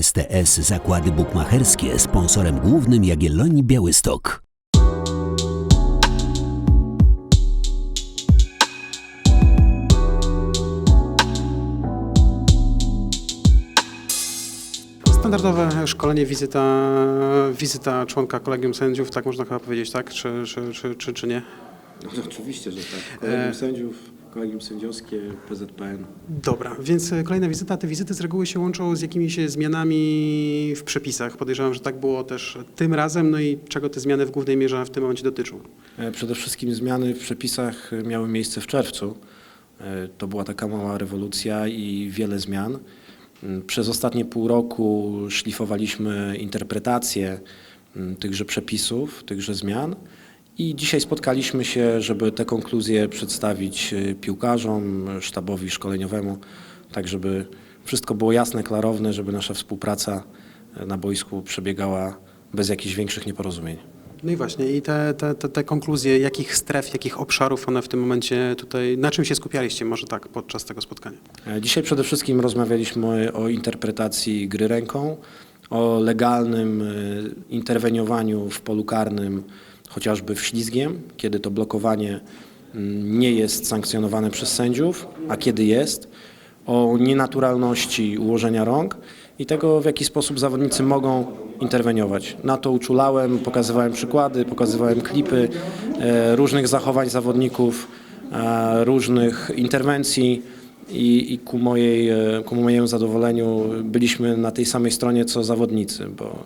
STS Zakłady Bukmacherskie sponsorem głównym Jagiellonii Białystok. Standardowe szkolenie, wizyta, wizyta członka kolegium sędziów, tak można chyba powiedzieć, tak? Czy, czy, czy, czy, czy nie? No, oczywiście, że tak. Kolegium E- sędziów, kolegium sędziowskie, PZPN. Dobra, więc e, kolejna wizyta. Te wizyty z reguły się łączą z jakimiś zmianami w przepisach. Podejrzewam, że tak było też tym razem. No i czego te zmiany w głównej mierze w tym momencie dotyczą? E, Przede wszystkim zmiany w przepisach miały miejsce w czerwcu. E, To była taka mała rewolucja i wiele zmian. Mm, Przez ostatnie pół roku szlifowaliśmy interpretację mm, tychże przepisów, tychże zmian i dzisiaj spotkaliśmy się, żeby te konkluzje przedstawić e, piłkarzom, sztabowi szkoleniowemu, tak żeby wszystko było jasne, klarowne, żeby nasza współpraca e, na boisku przebiegała bez jakichś większych nieporozumień. No i właśnie, i te, te, te, te konkluzje, jakich stref, jakich obszarów one w tym momencie tutaj, na czym się skupialiście może tak podczas tego spotkania? E, Dzisiaj przede wszystkim rozmawialiśmy o interpretacji gry ręką, o legalnym e, interweniowaniu w polu karnym, chociażby w ślizgiem, kiedy to blokowanie mm, nie jest sankcjonowane przez sędziów, a kiedy jest, o nienaturalności ułożenia rąk i tego, w jaki sposób zawodnicy mogą interweniować. Na to uczulałem, pokazywałem przykłady, pokazywałem klipy e, różnych zachowań zawodników, e, różnych interwencji i, i ku, mojej, e, ku mojemu zadowoleniu byliśmy na tej samej stronie co zawodnicy, bo,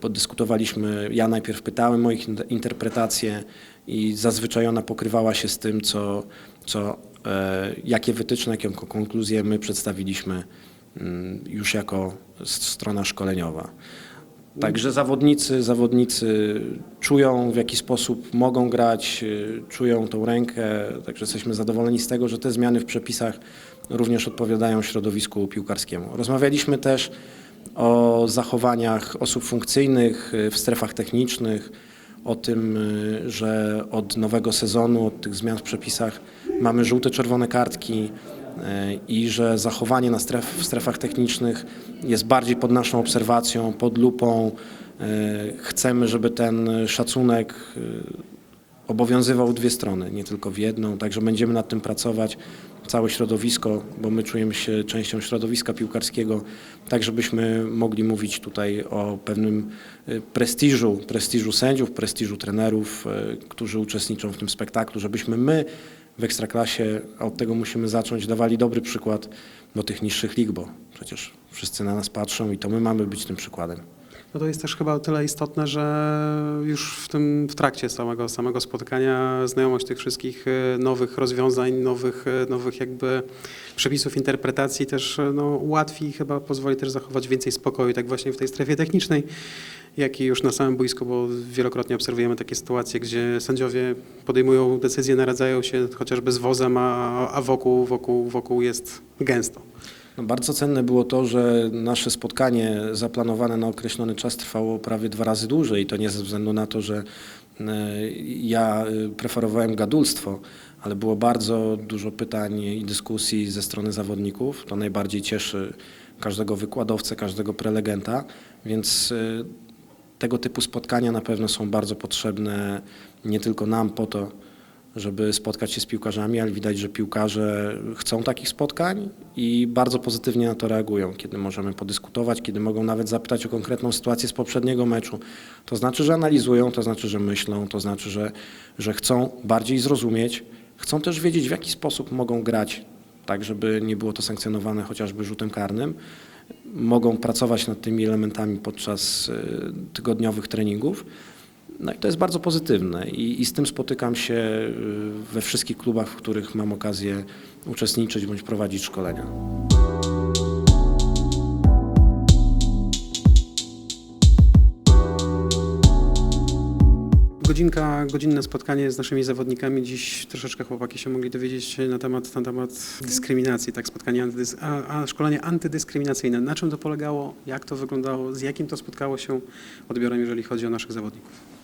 bo dyskutowaliśmy, ja najpierw pytałem o ich inter- interpretację i zazwyczaj ona pokrywała się z tym, co, co, e, jakie wytyczne, jaką konkluzję my przedstawiliśmy mm, już jako strona szkoleniowa. Także zawodnicy, zawodnicy czują w jaki sposób mogą grać, y, czują tą rękę, także jesteśmy zadowoleni z tego, że te zmiany w przepisach również odpowiadają środowisku piłkarskiemu. Rozmawialiśmy też o zachowaniach osób funkcyjnych y, w strefach technicznych, o tym, y, że od nowego sezonu, od tych zmian w przepisach mamy żółte, czerwone kartki, e, i że zachowanie na stref, w strefach technicznych jest bardziej pod naszą obserwacją, pod lupą. Chcemy, żeby ten szacunek obowiązywał dwie strony, nie tylko w jedną, także będziemy nad tym pracować. Całe środowisko, bo my czujemy się częścią środowiska piłkarskiego, tak żebyśmy mogli mówić tutaj o pewnym e, prestiżu, prestiżu sędziów, prestiżu trenerów, e, którzy uczestniczą w tym spektaklu, żebyśmy my w Ekstraklasie, a od tego musimy zacząć, dawali dobry przykład do tych niższych lig, bo przecież wszyscy na nas patrzą i to my mamy być tym przykładem. No to jest też chyba o tyle istotne, że już w tym w trakcie samego, samego spotkania znajomość tych wszystkich e, nowych rozwiązań, nowych, e, nowych jakby przepisów interpretacji też e, no, ułatwi i chyba pozwoli też zachować więcej spokoju, tak właśnie w tej strefie technicznej, jak i już na samym boisku, bo wielokrotnie obserwujemy takie sytuacje, gdzie sędziowie podejmują decyzje, naradzają się chociażby z wozem, a, a wokół, wokół, wokół jest gęsto. No bardzo cenne było to, że nasze spotkanie zaplanowane na określony czas trwało prawie dwa razy dłużej i to nie ze względu na to, że e, ja e, preferowałem gadulstwo, ale było bardzo dużo pytań i dyskusji ze strony zawodników. To najbardziej cieszy każdego wykładowcę, każdego prelegenta, więc e, tego typu spotkania na pewno są bardzo potrzebne nie tylko nam po to, żeby spotkać się z piłkarzami, ale widać, że piłkarze chcą takich spotkań i bardzo pozytywnie na to reagują, kiedy możemy podyskutować, kiedy mogą nawet zapytać o konkretną sytuację z poprzedniego meczu. To znaczy, że analizują, to znaczy, że myślą, to znaczy, że, że chcą bardziej zrozumieć, chcą też wiedzieć, w jaki sposób mogą grać, tak żeby nie było to sankcjonowane chociażby rzutem karnym. Mogą pracować nad tymi elementami podczas y, tygodniowych treningów. No i to jest bardzo pozytywne i, i z tym spotykam się y, we wszystkich klubach, w których mam okazję uczestniczyć bądź prowadzić szkolenia. Godzinka, godzinne spotkanie z naszymi zawodnikami. Dziś troszeczkę chłopaki się mogli dowiedzieć na temat, na temat dyskryminacji, tak, spotkanie antydys, a, a szkolenie antydyskryminacyjne. Na czym to polegało, jak to wyglądało, z jakim to spotkało się odbiorem, jeżeli chodzi o naszych zawodników?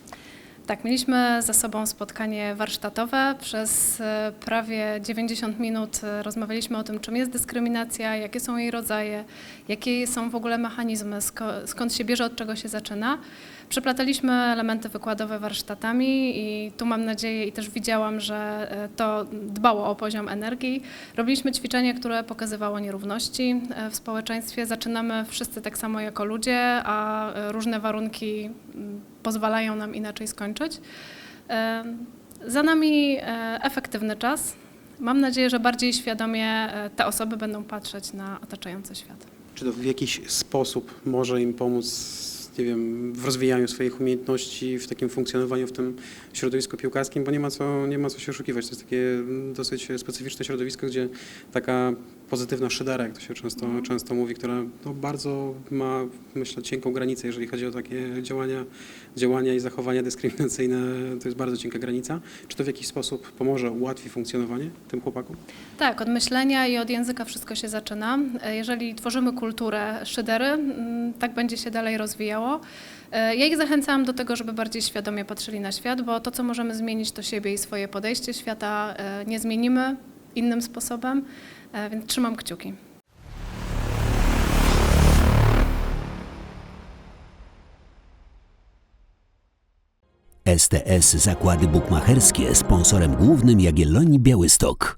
Tak, mieliśmy ze sobą spotkanie warsztatowe. Przez e, prawie 90 minut e, rozmawialiśmy o tym, czym jest dyskryminacja, jakie są jej rodzaje, jakie są w ogóle mechanizmy, skąd się bierze, od czego się zaczyna. Przeplataliśmy elementy wykładowe warsztatami i tu mam nadzieję i też widziałam, że e, to dbało o poziom energii. Robiliśmy ćwiczenie, które pokazywało nierówności w społeczeństwie. Zaczynamy wszyscy tak samo jako ludzie, a różne warunki pozwalają nam inaczej skończyć. Za nami e, efektywny czas. Mam nadzieję, że bardziej świadomie e, te osoby będą patrzeć na otaczający świat. Czy to w jakiś sposób może im pomóc, nie wiem, w rozwijaniu swoich umiejętności, w takim funkcjonowaniu w tym środowisku piłkarskim, bo nie ma co, nie ma co się oszukiwać. To jest takie dosyć specyficzne środowisko, gdzie taka pozytywna szydera, jak to się często, często mówi, która no, bardzo ma, myślę, cienką granicę, jeżeli chodzi o takie działania, działania i zachowania dyskryminacyjne, to jest bardzo cienka granica. Czy to w jakiś sposób pomoże, ułatwi funkcjonowanie tym chłopakom? Tak, od myślenia i od języka wszystko się zaczyna. E, Jeżeli tworzymy kulturę szydery, mm, tak będzie się dalej rozwijało. E, Ja ich zachęcałam do tego, żeby bardziej świadomie patrzyli na świat, bo to, co możemy zmienić, to siebie i swoje podejście świata e, nie zmienimy innym sposobem, e, więc trzymam kciuki. STS Zakłady Bukmacherskie sponsorem głównym Jagiellonii Białystok.